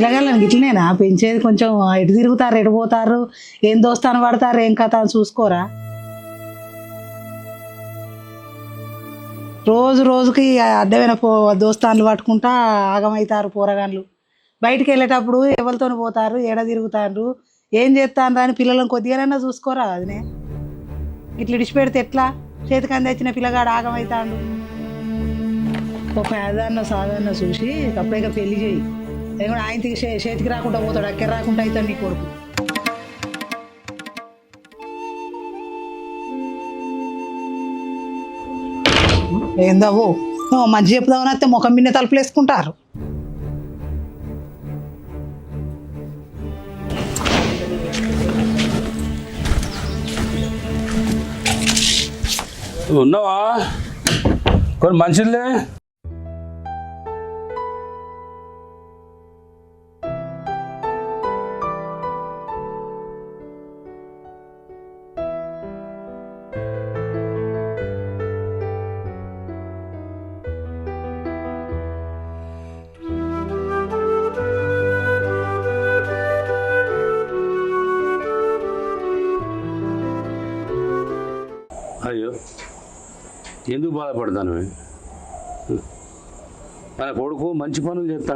పిల్లగాళ్ళని ఇట్లనేనా పెంచేది కొంచెం ఎటు తిరుగుతారు ఎటు పోతారు ఏం దోస్తాను పడతారు ఏం కథ అని చూసుకోరా? రోజు రోజుకి అడ్డమైన పో దోస్తాన్లు పట్టుకుంటా ఆగమవుతారు పోరగాన్లు. బయటికి వెళ్ళేటప్పుడు ఎవరితో పోతారు ఏడ తిరుగుతారు ఏం చేస్తాను అని పిల్లలను కొద్దిగానైనా చూసుకోరా అదినే? ఇట్లా ఇడిచిపెడితే ఎట్లా? చేతికి అందించిన పిల్లగాడు ఆగమవుతాడు ఒక పేదాన్న సాధారణ చూసి అప్పుడే పెళ్ళి చేయి. లేకుంటే ఆయన చేతికి రాకుండా పోతాడు అక్కడ రాకుండా అవుతాడు నీ కొడుకు. ఏందవో మంచి చెప్దామని వస్తే ముఖం మిన్నె తలుపులు వేసుకుంటారు. ఉన్నావా? కొన్ని మనుషులే అయ్యో. ఎందుకు బాధపడతాను? మన కొడుకు మంచి పనులు చేస్తాడు.